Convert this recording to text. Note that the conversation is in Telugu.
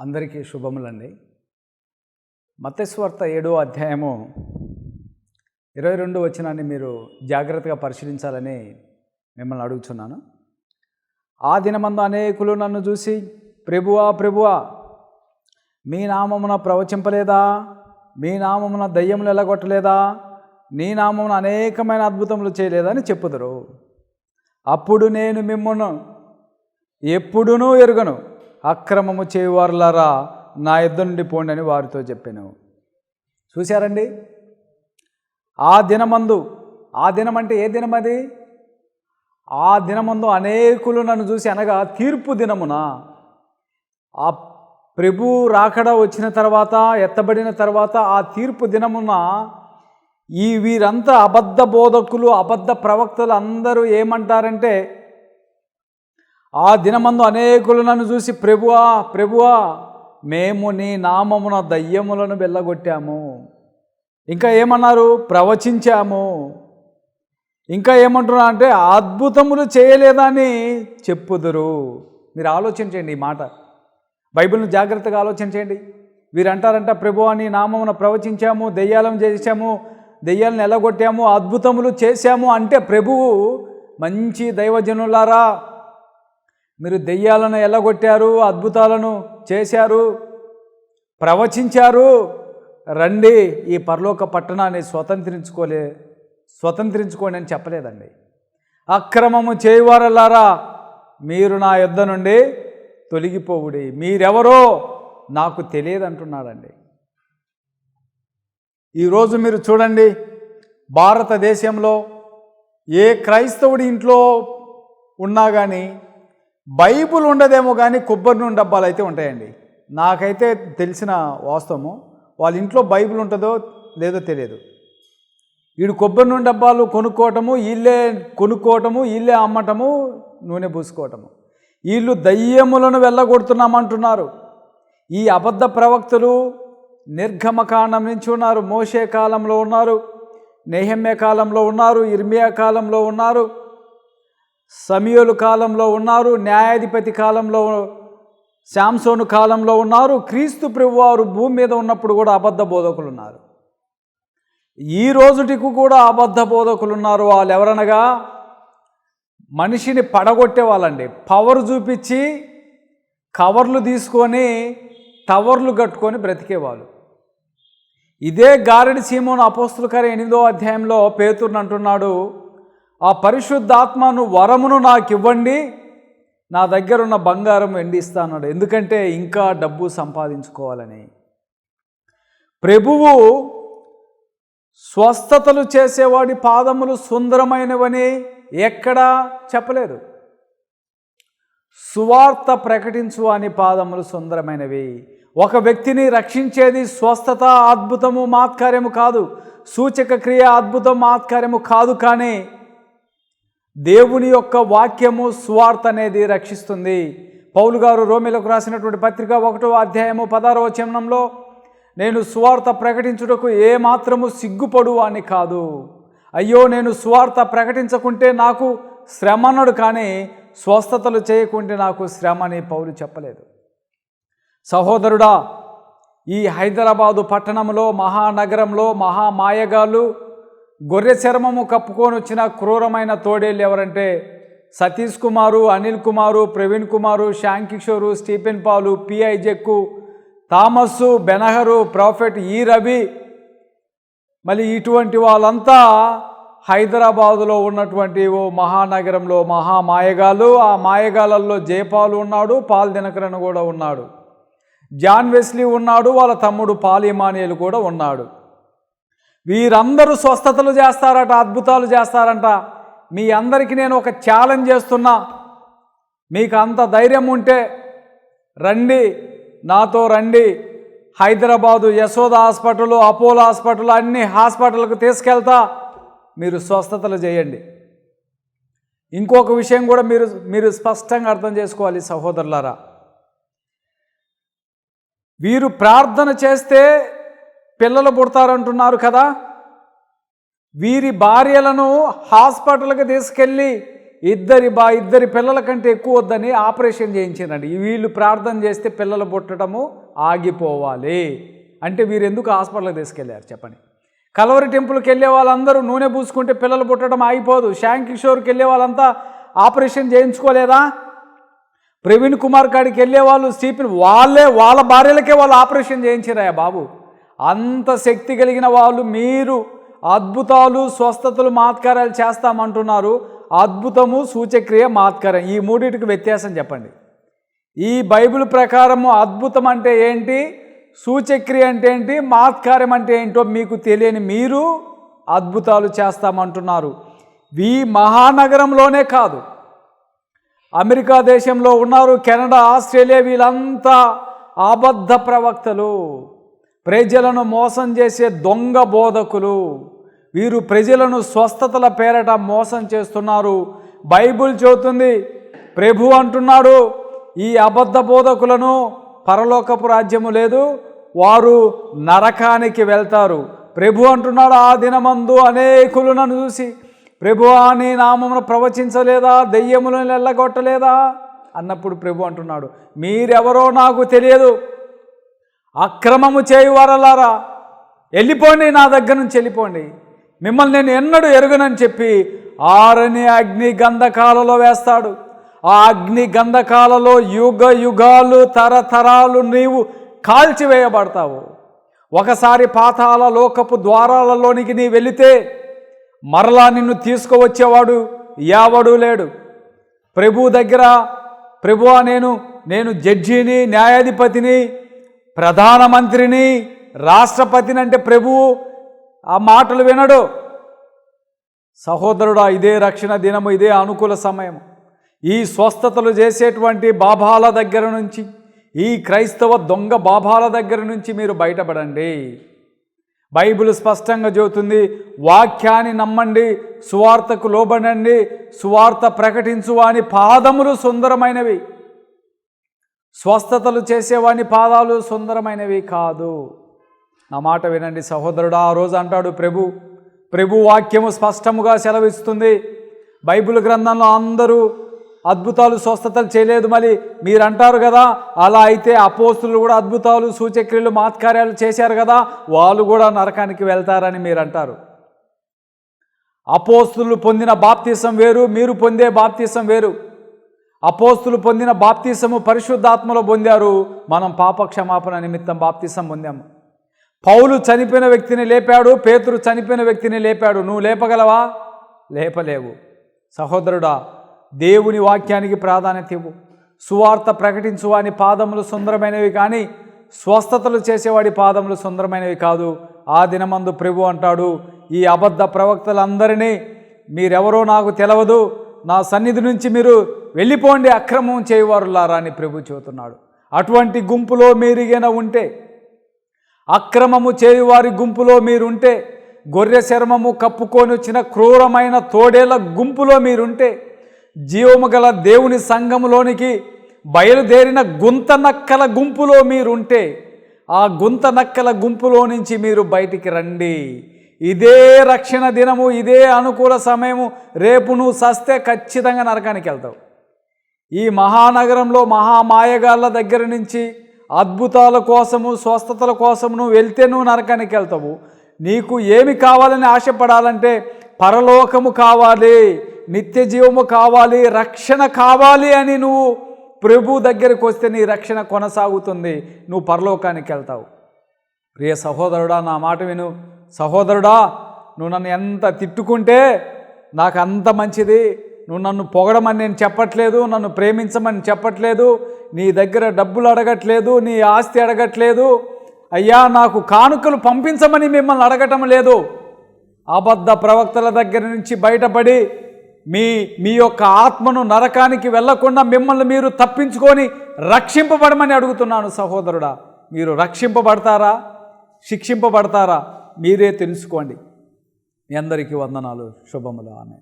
అందరికీ శుభములండి. మత్స్వార్త ఏడో అధ్యాయము ఇరవై రెండు వచనాన్ని మీరు జాగ్రత్తగా పరిశీలించాలని మిమ్మల్ని అడుగుతున్నాను ఆ దినమందు అనేకులు నన్ను చూసి ప్రభువా ప్రభువా మీ నామమున ప్రవచింపలేదా? మీ నామమున దయ్యములు ఎలగొట్టలేదా నీ నామమున అనేకమైన అద్భుతములు చేయలేదని అని చెప్పుదురు. అప్పుడు నేను మిమ్మల్ని ఎప్పుడునూ ఎరుగను. అక్రమము చేయువారులారా నా యుద్ధ నుండి పోండి అని వారితో చెప్పాను. చూశారండి? ఆ దినమందు ఆ దినం అంటే ఏ దినం అది ఆ దినమందు అనేకులు నన్ను చూసి అనగా తీర్పు దినమున ఆ ప్రభు రాకడ వచ్చిన తర్వాత ఎత్తబడిన తర్వాత ఆ తీర్పు దినమున ఈ వీరంతా అబద్ధ బోధకులు అబద్ధ ప్రవక్తలు అందరూ ఏమంటారంటే ఆ దినమందు అనేకులు నన్ను చూసి ప్రభువా ప్రభువా మేము నీ నామమున దయ్యములను వెళ్ళగొట్టాము. ఇంకా ఏమన్నారు? ప్రవచించాము. ఇంకా ఏమంటున్నా అంటే అద్భుతములు చేయలేదని చెప్పుదురు. మీరు ఆలోచించండి ఈ మాట. బైబిల్ని జాగ్రత్తగా ఆలోచించండి. వీరు అంటారంట ప్రభు అని నామమున ప్రవచించాము దెయ్యాలను చేశాము దెయ్యాలను ఎలగొట్టాము అద్భుతములు చేశాము. అంటే ప్రభువు మంచి దైవజనులారా మీరు దెయ్యాలను ఎల్లగొట్టారు అద్భుతాలను చేశారు ప్రవచించారు. రండి ఈ పరలోక పట్టణాన్ని స్వతంత్రించుకోలే స్వతంత్రించుకోండి అని చెప్పలేదండి. అక్రమము చేయవారలారా మీరు నా యుద్ధ నుండి తొలగిపోవుడి. మీరెవరో నాకు తెలియదు అంటున్నాడండి ఈరోజు మీరు చూడండి భారతదేశంలో ఏ క్రైస్తవుడి ఇంట్లో ఉన్నా కానీ బైబుల్ ఉండదేమో కానీ కొబ్బరి నూనె డబ్బాలు అయితే ఉంటాయండి. నాకైతే తెలిసిన వాస్తవము వాళ్ళ ఇంట్లో బైబిల్ ఉంటుందో లేదో తెలియదు. వీడు కొబ్బరి నూనె డబ్బాలు కొనుక్కోవటము వీళ్ళే కొనుక్కోవటము వీళ్ళే అమ్మటము నూనె పూసుకోవటము. వీళ్ళు దయ్యములను వెళ్ళగొడుతున్నామంటున్నారు. ఈ అబద్ధ ప్రవక్తలు నిర్గమకాండం నుంచి ఉన్నారు మోషే కాలంలో ఉన్నారు నేహమ్య కాలంలో ఉన్నారు ఇర్మియా కాలంలో ఉన్నారు సమయోలు కాలంలో ఉన్నారు న్యాయాధిపతి కాలంలో శాంసోను కాలంలో ఉన్నారు క్రీస్తు ప్రభువారు భూమి మీద ఉన్నప్పుడు కూడా అబద్ధ బోధకులు ఉన్నారు ఈ రోజుటికి కూడా అబద్ధ బోధకులు ఉన్నారు వాళ్ళు ఎవరనగా మనిషిని పడగొట్టే వాళ్ళండి. పవర్ చూపించి కవర్లు తీసుకొని టవర్లు కట్టుకొని బ్రతికేవాళ్ళు. ఇదే గారడి సీమోను అపోస్తుల కార్య ఎనిమిదో అధ్యాయంలో పేతుర్ని అంటున్నాడు ఆ పరిశుద్ధాత్మను వరమును నాకు ఇవ్వండి నా దగ్గర ఉన్న బంగారం ఎండిస్తాన్నాడు ఎందుకంటే ఇంకా డబ్బు సంపాదించుకోవాలని. ప్రభువు స్వస్థతలు చేసేవాడి పాదములు సుందరమైనవని ఎక్కడా చెప్పలేదు. సువార్త ప్రకటించు అని పాదములు సుందరమైనవి. ఒక వ్యక్తిని రక్షించేది స్వస్థత అద్భుతము మాత్కార్యము కాదు. సూచక క్రియ అద్భుతం మాత్కార్యము కాదు కానీ దేవుని యొక్క వాక్యము స్వార్థ అనేది రక్షిస్తుంది. పౌలు గారు రోమిలకు రాసినటువంటి పత్రిక ఒకటో అధ్యాయము పదారో చమనంలో నేను స్వార్థ ప్రకటించుటకు ఏమాత్రము సిగ్గుపడు అని కాదు. అయ్యో నేను స్వార్థ ప్రకటించకుంటే నాకు శ్రమ కానీ స్వస్థతలు చేయకుంటే నాకు శ్రమ అని పౌలు చెప్పలేదు. సహోదరుడా ఈ హైదరాబాదు పట్టణంలో మహానగరంలో మహామాయగాళ్ళు గొర్రె చర్మము కప్పుకొని వచ్చిన క్రూరమైన తోడేళ్ళు ఎవరంటే Satish Kumar Anil Kumar Praveen Kumar Shyam Kishore Stephen Paul pi జెక్కు Thomas బెనహరు prophet ఈ రవి. మళ్ళీ ఇటువంటి వాళ్ళంతా హైదరాబాదులో ఉన్నటువంటి ఓ మహానగరంలో మహామాయగాలు ఆ మాయగాలల్లో జయపాలు ఉన్నాడు పాల్ దినకరన్ కూడా ఉన్నాడు. జాన్ వెస్లీ ఉన్నాడు వాళ్ళ తమ్ముడు పాల్ ఇమానియల్ కూడా ఉన్నాడు. వీరందరూ స్వస్థతలు చేస్తారట అద్భుతాలు చేస్తారంట. మీ అందరికీ నేను ఒక ఛాలెంజ్ చేస్తున్నా. మీకు అంత ధైర్యం ఉంటే రండి నాతో రండి. Hyderabad Yashoda hospital Apollo hospital అన్ని హాస్పిటల్కి తీసుకెళ్తా. మీరు స్వస్థతలు చేయండి. ఇంకొక విషయం కూడా మీరు మీరు స్పష్టంగా అర్థం చేసుకోవాలి సహోదరులారా. వీరు ప్రార్థన చేస్తే పిల్లలు పుడతారంటున్నారు కదా. వీరి భార్యలను హాస్పిటల్కి తీసుకెళ్ళి ఇద్దరి బా ఇద్దరి పిల్లల కంటే ఎక్కువ వద్దని ఆపరేషన్ చేయించారండి. వీళ్ళు ప్రార్థన చేస్తే పిల్లలు పుట్టడము ఆగిపోవాలి. అంటే వీరు ఎందుకు హాస్పిటల్కి తీసుకెళ్ళారు చెప్పండి. కలవరి టెంపుల్కి వెళ్ళే వాళ్ళందరూ నూనె పూసుకుంటే పిల్లలు పుట్టడం ఆగిపోదు. శ్యామ్ కిషోర్కి వెళ్ళే వాళ్ళంతా ఆపరేషన్ చేయించుకోలేదా? ప్రవీణ్ కుమార్ కాడికి వెళ్ళే వాళ్ళు స్టీఫెన్ వాళ్ళే వాళ్ళ భార్యలకే వాళ్ళు ఆపరేషన్ చేయించారా బాబు? అంత శక్తి కలిగిన వాళ్ళు మీరు అద్భుతాలు స్వస్థతలు మాత్కార్యాలు చేస్తామంటున్నారు. అద్భుతము సూచక్రియ మాత్కారం. ఈ మూడింటికి వ్యత్యాసం చెప్పండి. ఈ బైబిల్ ప్రకారము అద్భుతం అంటే ఏంటి? సూచక్రియ అంటే ఏంటి? మాత్కార్యం అంటే ఏంటో మీకు తెలియని మీరు అద్భుతాలు చేస్తామంటున్నారు. ఈ మహానగరంలోనే కాదు. అమెరికా దేశంలో ఉన్నారు కెనడా ఆస్ట్రేలియా వీళ్ళంతా అబద్ధ ప్రవక్తలు. ప్రజలను మోసం చేసే దొంగ బోధకులు. వీరు ప్రజలను స్వస్థతల పేరట మోసం చేస్తున్నారు. బైబుల్ చెబుతుంది ప్రభు అంటున్నాడు ఈ అబద్ధ బోధకులను పరలోకపు రాజ్యము లేదు వారు నరకానికి వెళ్తారు. ప్రభు అంటున్నాడు ఆ దినమందు అనేకులు నన్ను చూసి ప్రభు అని నామమును ప్రవచించలేదా? దెయ్యములను వెళ్ళగొట్టలేదా? అన్నప్పుడు ప్రభు అంటున్నాడు మీరెవరో నాకు తెలియదు. అక్రమము చేయువారలారా వెళ్ళిపోండి నా దగ్గర నుంచి వెళ్ళిపోండి. మిమ్మల్ని నేను ఎన్నడూ ఎరుగనని చెప్పి ఆరని అగ్ని గంధకాలలో వేస్తాడు. ఆ అగ్ని గంధకాలలో యుగ యుగాలు తరతరాలు నీవు కాల్చివేయబడతావు. ఒకసారి పాతాల లోకపు ద్వారాలలోనికి నీ వెళితే మరలా నిన్ను తీసుకువచ్చేవాడు యావడు లేడు. ప్రభు దగ్గర ప్రభువా నేను నేను జడ్జిని న్యాయాధిపతిని ప్రధానమంత్రిని రాష్ట్రపతిని అంటే ప్రభువు ఆ మాటలు వినడు. సహోదరుడా ఇదే రక్షణ దినము ఇదే అనుకూల సమయం ఈ స్వస్థతలు చేసేటువంటి బాబాల దగ్గర నుంచి ఈ క్రైస్తవ దొంగ బాబాల దగ్గర నుంచి మీరు బయటపడండి. బైబిల్ స్పష్టంగా చెబుతుంది వాక్యాన్ని నమ్మండి సువార్తకు లోబడండి సువార్త ప్రకటించు అని పాదములు సుందరమైనవి. స్వస్థతలు చేసేవాని పాదాలు సుందరమైనవి కాదు. నా మాట వినండి సహోదరుడు ఆ రోజు అంటాడు ప్రభు ప్రభు వాక్యము స్పష్టముగా సెలవిస్తుంది. బైబిల్ గ్రంథంలో అందరూ అద్భుతాలు స్వస్థతలు చేయలేదు మరి మీరు అంటారు కదా అలా అయితే అపోస్తులు కూడా అద్భుతాలు సూచక్రియలు మాత్కార్యాలు చేశారు కదా వాళ్ళు కూడా నరకానికి వెళ్తారని మీరు అంటారు అపోస్తులు పొందిన బాప్తీసం వేరు మీరు పొందే బాప్తీసం వేరు. అపోస్తులు పొందిన బాప్తీసము పరిశుద్ధాత్మలో పొందారు. మనం పాపక్షమాపణ నిమిత్తం బాప్తీసం పొందాము పౌలు చనిపోయిన వ్యక్తిని లేపాడు పేతురు చనిపోయిన వ్యక్తిని లేపాడు. నువ్వు లేపగలవా? లేపలేవు. సహోదరుడా దేవుని వాక్యానికి ప్రాధాన్యత ఇవ్వు. సువార్త ప్రకటించు వాని పాదములు సుందరమైనవి కానీ స్వస్థతలు చేసేవాడి పాదములు సుందరమైనవి కాదు. ఆ దినమందు ప్రభు అంటాడు ఈ అబద్ధ ప్రవక్తలందరినీ మీరెవరో నాకు తెలవదు. నా సన్నిధి నుంచి మీరు వెళ్ళిపోండి అక్రమం చేయవారులారా అని ప్రభు చెబుతున్నాడు. అటువంటి గుంపులో మీరిగైనా ఉంటే అక్రమము చేయువారి గుంపులో మీరుంటే గొర్రె శర్మము కప్పుకొని వచ్చిన క్రూరమైన తోడేల గుంపులో మీరుంటే జీవము గల దేవుని సంఘములోనికి బయలుదేరిన గుంత నక్కల గుంపులో మీరుంటే ఆ గుంత నక్కల గుంపులో నుంచి మీరు బయటికి రండి. ఇదే రక్షణ దినము ఇదే అనుకూల సమయము రేపు నువ్వు సస్తే ఖచ్చితంగా నరకానికి వెళ్తావు. ఈ మహానగరంలో మహామాయగాళ్ళ దగ్గర నుంచి అద్భుతాల కోసము స్వస్థతల కోసము నువ్వు వెళ్తే నువ్వు నరకానికి వెళ్తావు. నీకు ఏమి కావాలని ఆశపడాలంటే పరలోకము కావాలి నిత్య జీవము కావాలి రక్షణ కావాలి అని నువ్వు ప్రభు దగ్గరికి వస్తే నీ రక్షణ కొనసాగుతుంది. నువ్వు పరలోకానికి వెళ్తావు. ప్రియ సహోదరుడా నా మాట విను. సహోదరుడా నువ్వు నన్ను ఎంత తిట్టుకుంటే నాకు అంత మంచిది. నువ్వు నన్ను పొగడమని నేను చెప్పట్లేదు నన్ను ప్రేమించమని చెప్పట్లేదు నీ దగ్గర డబ్బులు అడగట్లేదు నీ ఆస్తి అడగట్లేదు. అయ్యా నాకు కానుకలు పంపించమని మిమ్మల్ని అడగటం లేదు. అబద్ధ ప్రవక్తల దగ్గర నుంచి బయటపడి మీ మీ యొక్క ఆత్మను నరకానికి వెళ్ళకుండా మిమ్మల్ని మీరు తప్పించుకొని రక్షింపబడమని అడుగుతున్నాను సహోదరుడా. మీరు రక్షింపబడతారా? శిక్షింపబడతారా? మీరే తెలుసుకోండి. మీ అందరికీ వందనాలు శుభములు. ఆమె